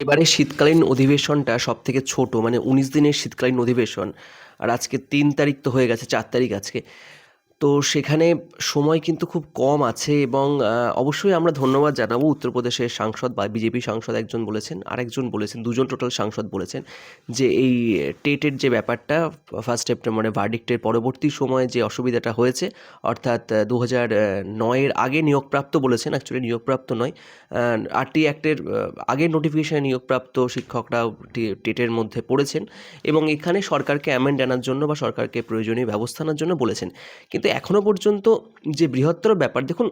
এবারে শীতকালীন অধিবেশনটা সব থেকে ছোটো মানে উনিশ দিনের শীতকালীন অধিবেশন। আর আজকে তিন তারিখ তো হয়ে গেছে, চার তারিখ আজকে। তো সেখানে সময় কিন্তু খুব কম আছে এবং অবশ্যই আমরা ধন্যবাদ জানাব উত্তরপ্রদেশের সাংসদ বা বিজেপি সাংসদ একজন বলেছেন, আরেকজন বলেছেন, দুজন টোটাল সাংসদ বলেছেন যে এই টেটের যে ব্যাপারটা ফার্স্ট সেপ্টেম্বরে ভার্ডিক্টের পরবর্তী সময়ে যে অসুবিধাটা হয়েছে, অর্থাৎ দু হাজার নয়ের আগে নিয়োগপ্রাপ্ত বলেছেন অ্যাকচুয়ালি নিয়োগপ্রাপ্ত নয় আরটি অ্যাক্টের আগে নোটিফিকেশনে নিয়োগপ্রাপ্ত শিক্ষকরাও টি- টেটের মধ্যে পড়েছেন এবং এখানে সরকারকে অ্যামেন্ড আনার জন্য বা সরকারকে প্রয়োজনীয় ব্যবস্থা নেওয়ার জন্য বলেছেন। কিন্তু এখনও পর্যন্ত যে বৃহত্তর ব্যাপার, দেখুন,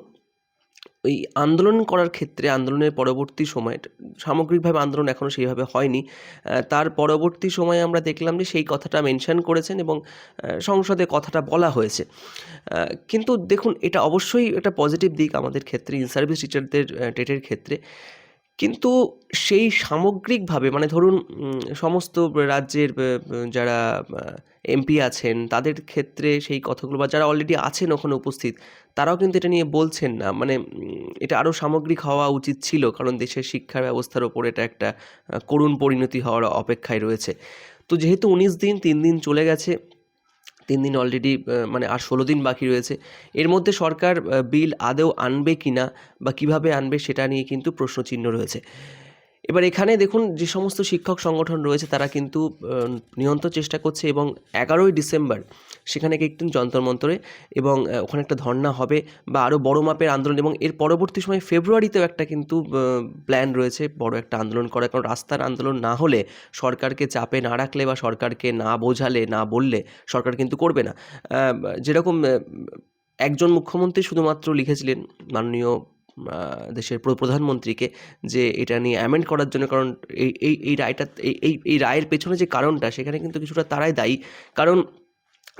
ওই আন্দোলন করার ক্ষেত্রে আন্দোলনের পরবর্তী সময়ে, সামগ্রিকভাবে আন্দোলন এখনও সেইভাবে হয়নি। তার পরবর্তী সময়ে আমরা দেখলাম যে সেই কথাটা মেনশন করেছেন এবং সংসদে কথাটা বলা হয়েছে। কিন্তু দেখুন, এটা অবশ্যই একটা পজিটিভ দিক আমাদের ক্ষেত্রে, ইন সার্ভিস টিচারদের টেটের ক্ষেত্রে। কিন্তু সেই সামগ্রিকভাবে মানে ধরুন সমস্ত রাজ্যের যারা এমপি আছেন, তাদের ক্ষেত্রে সেই কথাগুলো বা যারা অলরেডি আছেন ওখানে উপস্থিত, তারাও কিন্তু এটা নিয়ে বলছেন না। মানে এটা আরও সামগ্রিক হওয়া উচিত ছিল, কারণ দেশের শিক্ষা ব্যবস্থার ওপর এটা একটা করুণ পরিণতি হওয়ার অপেক্ষায় রয়েছে। তো যেহেতু উনিশ দিন, তিন দিন চলে গেছে তিন দিন অলরেডি মানে আর ষোলো দিন বাকি রয়েছে। এর মধ্যে সরকার বিল আদেও আনবে কি না বা কীভাবে আনবে সেটা নিয়ে কিন্তু প্রশ্নচিহ্ন রয়েছে। এবার এখানে দেখুন যে সমস্ত শিক্ষক সংগঠন রয়েছে, তারা কিন্তু নিরন্তর চেষ্টা করছে এবং এগারোই ডিসেম্বর সেখানে একটি যন্তর মন্তরে এবং ওখানে একটা ধর্ণা হবে বা আরও বড় মাপের আন্দোলন এবং এর পরবর্তী সময় ফেব্রুয়ারিতেও একটা কিন্তু প্ল্যান রয়েছে বড় একটা আন্দোলন করার। কারণ রাস্তার আন্দোলন না হলে সরকারকে চাপে না রাখলে বা সরকারকে না বোঝালে, না বললে সরকার কিন্তু করবে না। যেরকম একজন মুখ্যমন্ত্রী শুধুমাত্র লিখেছিলেন মাননীয় দেশের প্র- প্রধানমন্ত্রীকে যে এটা নিয়ে অ্যামেন্ড করার জন্য, কারণ এই এই এই রায়টা, এই এই রায়ের পেছনে যে কারণটা, সেখানে কিন্তু কিছুটা তারাই দায়ী। কারণ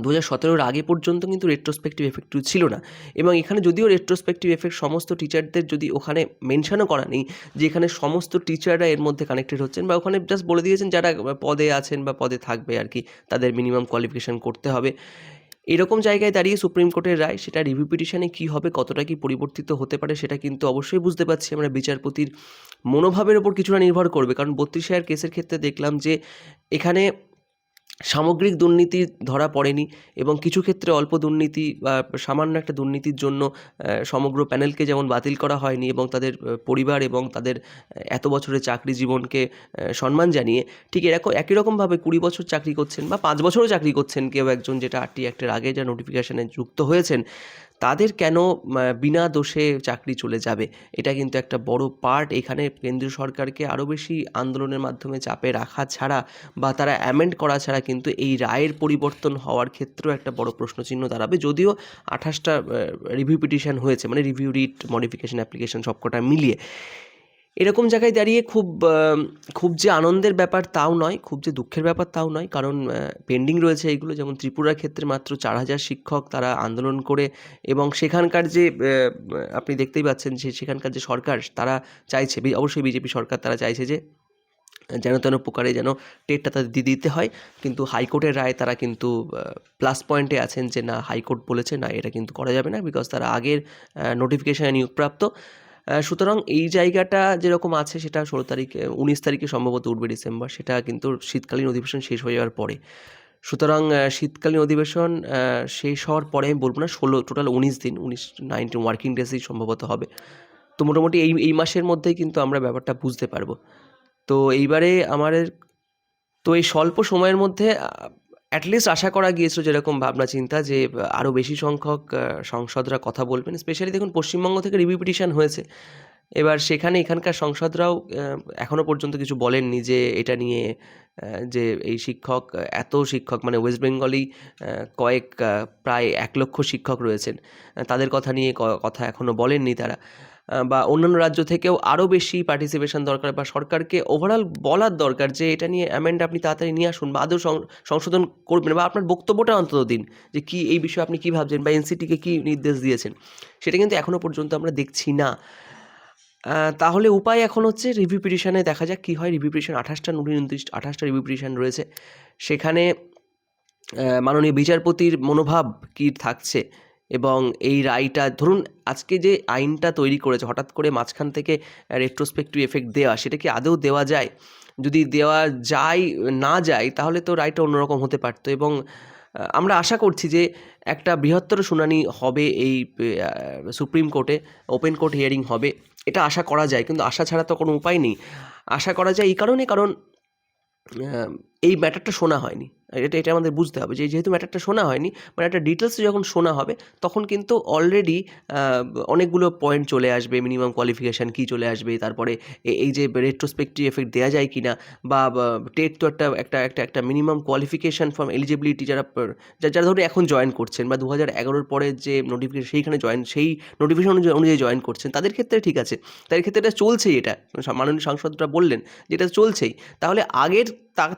দু হাজার সতেরোর আগে পর্যন্ত কিন্তু রেট্রোস্পেক্টিভ এফেক্ট ছিল না। এবং এখানে যদিও রেট্রোস্পেক্টিভ এফেক্ট সমস্ত টিচারদের যদি ওখানে মেনশনও করা নেই, যে এখানে সমস্ত টিচাররা এর মধ্যে কানেক্টেড হচ্ছেন, বা ওখানে জাস্ট বলে দিয়েছেন যারা পদে আছেন বা পদে থাকবে আর কি, তাদের মিনিমাম কোয়ালিফিকেশান করতে হবে। এরকম জায়গায় দাঁড়িয়ে সুপ্রিম কোর্টের রায়, সেটা রিভিউ পিটিশনে কী হবে, কতটা কি পরিবর্তিত হতে পারে, সেটা কিন্তু অবশ্যই বুঝতে পারছি আমরা বিচারপতির মনোভাবের ওপর কিছুটা নির্ভর করবে। কারণ বত্রিশ হাজার কেসের ক্ষেত্রে দেখলাম যে, এখানে সামগ্রিক দুর্নীতি ধরা পড়েনি এবং কিছু ক্ষেত্রে অল্প দুর্নীতি বা সামান্য একটা দুর্নীতির জন্য সমগ্র প্যানেলকে যেমন বাতিল করা হয়নি এবং তাদের পরিবার এবং তাদের এত বছরের চাকরি জীবনকে সম্মান জানিয়ে, ঠিক এরকম, একই রকমভাবে কুড়ি বছর চাকরি করছেন বা পাঁচ বছরও চাকরি করছেন কেউ একজন যেটা আটটি অ্যাক্টের আগে যা নোটিফিকেশানে যুক্ত হয়েছেন। তাদের কেন বিনা দোষে চাকরি চলে যাবে? এটা কিন্তু একটা বড় পার্ট এখানে কেন্দ্রীয় সরকারকে আরও বেশি আন্দোলনের মাধ্যমে চাপে রাখা ছাড়া বা তারা অ্যামেন্ড করা ছাড়া কিন্তু এই রায়ের পরিবর্তন হওয়ার ক্ষেত্রেও একটা বড় প্রশ্নচিহ্ন দাঁড়াবে। যদিও আঠাশটা রিভিউ পিটিশন হয়েছে মানে রিভিউ রিট মডিফিকেশন অ্যাপ্লিকেশন সবকটা মিলিয়ে। এরকম জায়গায় দাঁড়িয়ে খুব খুব যে আনন্দের ব্যাপার তাও নয়, খুব যে দুঃখের ব্যাপার তাও নয়। কারণ পেন্ডিং রয়েছে এইগুলো, যেমন ত্রিপুরার ক্ষেত্রে মাত্র চার হাজার শিক্ষক তারা আন্দোলন করে এবং সেখানকার যে আপনি দেখতেই পাচ্ছেন যে, সেখানকার যে সরকার, তারা চাইছে অবশ্যই বিজেপি সরকার তারা চাইছে যে, যেন তেন প্রকারে যেন টেটটা তাদের দিয়ে দিতে হয়। কিন্তু হাইকোর্টের রায় তারা কিন্তু প্লাস পয়েন্টে আছেন যে, না, হাইকোর্ট বলেছে, না, এটা কিন্তু করা যাবে না বিকজ তারা আগের নোটিফিকেশানে নিয়োগপ্রাপ্ত। সুতরাং এই জায়গাটা যেরকম আছে সেটা ষোলো তারিখে, উনিশ তারিখে সম্ভবত উঠবে ডিসেম্বর, সেটা কিন্তু শীতকালীন অধিবেশন শেষ হয়ে যাওয়ার পরে। সুতরাং শীতকালীন অধিবেশন শেষ হওয়ার পরে আমি বলব না, ষোলো টোটাল উনিশ দিন, উনিশ নাইনটিন ওয়ার্কিং ডেজই সম্ভবত হবে। তো মোটামুটি এই এই মাসের মধ্যেই কিন্তু আমরা ব্যাপারটা বুঝতে পারব। তো এইবারে আমাদের, তো এই স্বল্প সময়ের মধ্যে অ্যাটলিস্ট আশা করা গিয়েছিল যেরকম ভাবনা চিন্তা যে আরও বেশি সংখ্যক সংসদরা কথা বলবেন। স্পেশালি দেখুন পশ্চিমবঙ্গ থেকে রিভিউ পিটিশন হয়েছে। এবার সেখানে এখানকার সংসদরাও এখনও পর্যন্ত কিছু বলেননি যে এটা নিয়ে যে এই শিক্ষক এত শিক্ষক মানে ওয়েস্ট বেঙ্গলেই আহ, কয়েক প্রায় এক লক্ষ শিক্ষক রয়েছেন। তাদের কথা নিয়ে কথা এখনও বলেননি তারা। বা অন্যান্য রাজ্য থেকেও আরও বেশি পার্টিসিপেশন দরকার বা সরকারকে ওভারঅল বলার দরকার যে এটা নিয়ে অ্যামেন্ড আপনি তাড়াতাড়ি নিয়ে আসুন বা আদৌ সংশোধন করবেন বা আপনার বক্তব্যটা অন্তত দিন যে কি এই বিষয়ে আপনি কী ভাবছেন বা এনসিটিকে কী নির্দেশ দিয়েছেন, সেটা কিন্তু এখনও পর্যন্ত আমরা দেখছি না। তাহলে উপায় এখন হচ্ছে রিভিউ পিটিশনে দেখা যাক কী হয়। রিভিউ পিটিশন আঠাশটা উনত্রিশ আঠাশটা রিভিউ পিটিশন রয়েছে। সেখানে মাননীয় বিচারপতির মনোভাব কী থাকছে? এবং এই রায়টা, ধরুন আজকে যে আইনটা তৈরি করেছে, হঠাৎ করে মাঝখান থেকে রেট্রোস্পেক্টিভ এফেক্ট দেওয়া সেটা কি আদৌ দেওয়া যায়? যদি দেওয়া যায়, না যায়, তাহলে তো রায়টা অন্যরকম হতে পারতো এবং আমরা আশা করছি যে একটা বৃহত্তর শুনানি হবে এই সুপ্রিম কোর্টে ওপেন কোর্ট হিয়ারিং হবে। এটা আশা করা যায়, কিন্তু আশা ছাড়া তো কোনো উপায় নেই। আশা করা যায় এই কারণে, কারণ এই ম্যাটারটা শোনা হয়নি। এটা এটা আমাদের বুঝতে হবে যে যেহেতু ম্যাটারটা শোনা হয়নি ম্যাটারটা ডিটেলসে যখন শোনা হবে, তখন কিন্তু অলরেডি অনেকগুলো পয়েন্ট চলে আসবে মিনিমাম কোয়ালিফিকেশান কী চলে আসবে, তারপরে এই যে রেট্রোস্পেক্টিভ এফেক্ট দেওয়া যায় কি না বা টেট তো একটা একটা একটা একটা মিনিমাম কোয়ালিফিকেশান ফ্রম এলিজিবিলিটি যারা যারা ধরুন এখন জয়েন করছেন, বা দু হাজার এগারোর পরে যে নোটিফিকেশন সেইখানে জয়েন সেই নোটিফিকেশন অনুযায়ী জয়েন করছেন, তাদের ক্ষেত্রে ঠিক আছে। তাদের ক্ষেত্রে এটা চলছেই এটা মাননীয় সাংসদরা বললেন যে এটা চলছেই। তাহলে আগের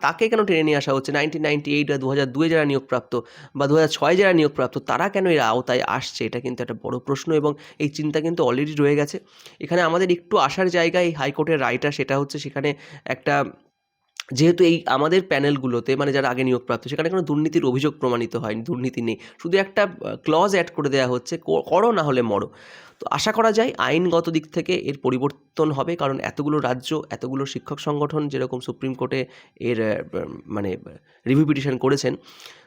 তাকে কেন টেনে নিয়ে আসা হচ্ছে? নাইনটিন নাইনটি এইট বা দু হাজার দুয়ে যারা নিয়োগপ্রাপ্ত বা দু হাজার ছয় যারা নিয়োগপ্রাপ্ত, তারা কেন এর আওতায় আসছে? এটা কিন্তু একটা বড় প্রশ্ন এবং এই চিন্তা কিন্তু অলরেডি রয়ে গেছে। এখানে আমাদের একটু আসার জায়গায় হাইকোর্টের রায়টা, সেটা হচ্ছে সেখানে একটা যেহেতু এই আমাদের প্যানেলগুলোতে মানে যারা আগে নিয়োগপ্রাপ্ত, সেখানে কোনো দুর্নীতির অভিযোগ প্রমাণিত হয়নি, দুর্নীতি নেই। শুধু একটা ক্লজ অ্যাড করে দেওয়া হচ্ছে করো না হলে মরো। তো আশা করা যায় আইনগত দিক থেকে এর পরিবর্তন হবে, কারণ এতগুলো রাজ্য, এতগুলো শিক্ষক সংগঠন যেরকম সুপ্রিম কোর্টে এর মানে রিভিউ পিটিশন করেছেন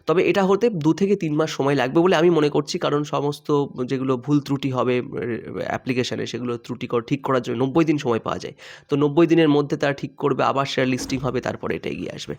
তবে এটা হতে দু থেকে তিন মাস সময় লাগবে বলে আমি মনে করছি। কারণ সমস্ত যেগুলো ভুল ত্রুটি হবে অ্যাপ্লিকেশানে সেগুলো ত্রুটি ঠিক করার জন্য নব্বই দিন সময় পাওয়া যায়। তো নব্বই দিনের মধ্যে তারা ঠিক করবে, আবার সেটা লিস্টিং হবে, তারপরে এটা এগিয়ে আসবে।